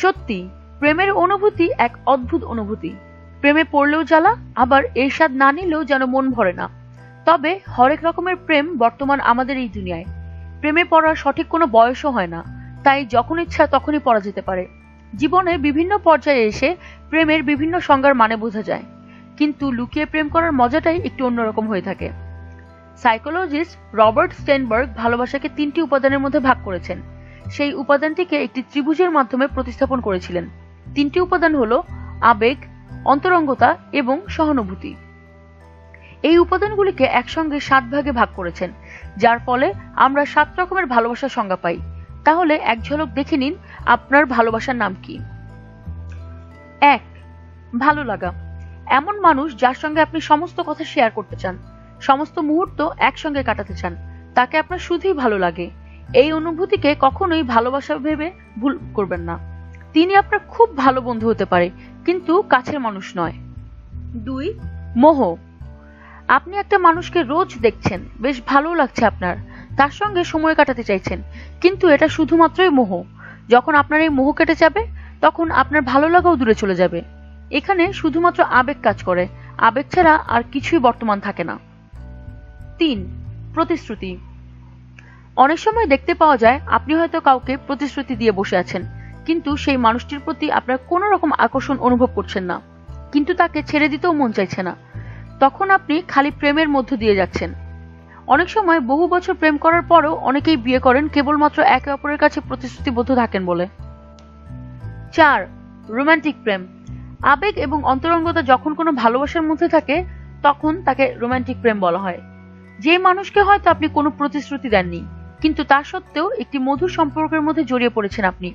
সত্যি, প্রেমের অনুভূতি এক অদ্ভুত অনুভূতি। প্রেমে পড়লেও জ্বালা, আবার এর স্বাদ না নিলেও যেন মন ভরে না। তবে হরেক রকমের প্রেম বর্তমান আমাদের এই দুনিয়ায়। প্রেমে পড়ার সঠিক কোনো বয়সও হয় না, তাই যখন ইচ্ছা তখনই পড়া যেতে পারে। জীবনে বিভিন্ন পর্যায়ে এসে প্রেমের বিভিন্ন সংজ্ঞার মানে বোঝা যায়, কিন্তু লুকিয়ে প্রেম করার মজাটাই একটু অন্যরকম হয়ে থাকে। সাইকোলজিস্ট রবার্ট স্টেনবার্গ ভালোবাসাকে তিনটি উপাদানের মধ্যে ভাগ করেছেন। সেই উপাদানটিকে একটি ত্রিভুজের মাধ্যমে প্রতিস্থাপন করেছিলেন। তিনটি উপাদান হল আবেগ, অন্তরঙ্গতা এবং সহানুভূতি। এই উপাদানগুলিকে একসঙ্গে সাত ভাগে ভাগ করেছেন, যার ফলে আমরা সাত রকমের ভালোবাসার সংজ্ঞা পাই। তাহলে এক ঝলক দেখে নিন আপনার ভালোবাসার নাম কি। এক, ভালো লাগা। এমন মানুষ যার সঙ্গে আপনি সমস্ত কথা শেয়ার করতে চান, সমস্ত মুহূর্ত একসঙ্গে কাটাতে চান, তাকে আপনার শুধুই ভালো লাগে। এই অনুভূতিকে কখনোই ভালোবাসা ভেবে ভুল করবেন না। তিনি আপনার খুব ভালো বন্ধু হতে পারে, কিন্তু কাছের মানুষ নয়। দুই, মোহ। আপনি একটা মানুষকে রোজ দেখছেন, বেশ ভালো লাগছে আপনার। তার সঙ্গে সময় কাটাতে চাইছেন, কিন্তু এটা শুধুমাত্রই মোহ। যখন আপনার এই মোহ কেটে যাবে, তখন আপনার ভালো লাগাও দূরে চলে যাবে। এখানে শুধুমাত্র আবেগ কাজ করে। আবেগ ছাড়া আর কিছুই বর্তমান থাকে না। তিন, প্রতিশ্রুতি। অনেক সময় দেখতে পাওয়া যায় আপনি হয়তো কাউকে প্রতিশ্রুতি দিয়ে বসে আছেন, কিন্তু সেই মানুষটির প্রতি আপনার কোনো রকম আকর্ষণ অনুভব করছেন না, কিন্তু তাকে ছেড়ে দিতেও মন চাইছে না। তখন আপনি খালি প্রেমের মধ্য দিয়ে যাচ্ছেন। অনেক সময় বহু বছর প্রেম করার পরেও অনেকেই বিয়ে করেন কেবলমাত্র একে অপরের কাছে প্রতিশ্রুতিবদ্ধ থাকেন বলে। চার, রোমান্টিক প্রেম। আবেগ এবং অন্তরঙ্গতা যখন কোনো ভালোবাসার মধ্যে থাকে, তখন তাকে রোমান্টিক প্রেম বলা হয়। যে মানুষকে হয়তো আপনি কোনো প্রতিশ্রুতি দেননি কিন্তু তা সত্ত্বেও একটি মধুর সম্পর্কের মধ্যে জড়িয়ে পড়েছেন আপনি।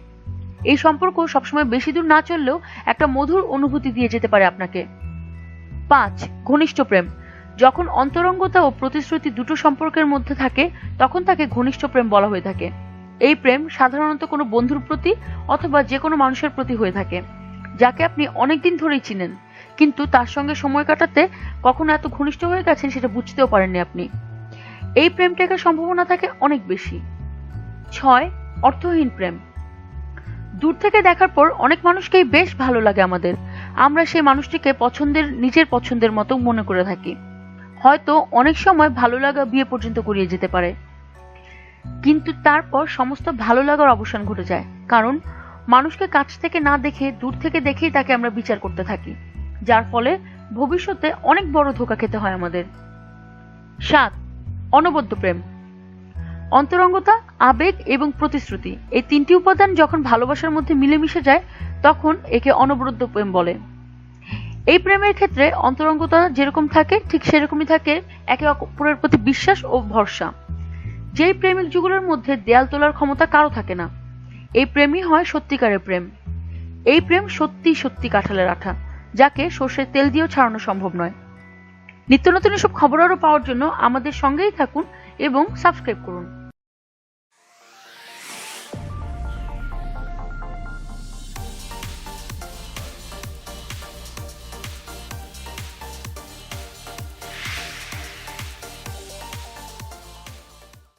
এই সম্পর্ক সবসময় বেশি দূর না চললেও একটা মধুর অনুভূতি দিয়ে যেতে পারে আপনাকে। পাঁচ, ঘনিষ্ঠ প্রেম। যখন অন্তরঙ্গতা ও প্রতিশ্রুতি দুটো সম্পর্কের মধ্যে থাকে, তখন তাকে ঘনিষ্ঠ প্রেম বলা হয়ে থাকে। এই প্রেম সাধারণত কোনো বন্ধুর প্রতি অথবা যে কোনো মানুষের প্রতি হয়ে থাকে, যাকে আপনি অনেকদিন ধরেই চিনেন। কিন্তু তার সঙ্গে সময় কাটাতে কখনো এত ঘনিষ্ঠ হয়ে গেছেন সেটা বুঝতেও পারেননি আপনি। এই প্রেম টেকার সম্ভাবনা থাকে অনেক বেশি। ছয়, অর্থহীন প্রেম। দূর থেকে দেখার পর অনেক মানুষকেই বেশ ভালো লাগে আমাদের। আমরা সেই মানুষটিকে পছন্দের, নিজের পছন্দের মতো মনে করে থাকি। হয়তো অনেক সময় ভালো লাগা বিয়ে পর্যন্ত করিয়ে যেতে পারে। কিন্তু তারপর সমস্ত ভালো লাগার অবসান ঘটে যায়। কারণ মানুষকে কাছ থেকে না দেখে, দূর থেকে দেখেই তাকে আমরা বিচার করতে থাকি। যার ফলে ভবিষ্যতে অনেক বড় ধোকা খেতে হয় আমাদের। সাত অনবদ্য প্রেম। অন্তরঙ্গতা, আবেগ এবং প্রতিশ্রুতি। এই তিনটি উপাদান যখন ভালোবাসার মধ্যে মিলেমিশে যায়, তখন একে অনবরত প্রেম বলে। এই প্রেমের ক্ষেত্রে অন্তরঙ্গতা যেরকম থাকে, ঠিক সেরকমই থাকে একে অপরের প্রতি বিশ্বাস ও ভরসা। যেই প্রেমিক যুগলের মধ্যে দেয়াল তোলার ক্ষমতা কারও থাকে না। এই প্রেমই হয় সত্যিকারের প্রেম। এই প্রেম সত্যি সত্যি কাঁঠালের আঠা, যাকে সর্ষের তেল দিয়েও ছাড়ানো সম্ভব নয়। নিত্য নতুন এসব খবর আরও পাওয়ার জন্য আমাদের সঙ্গেই থাকুন এবং সাবস্ক্রাইব করুন।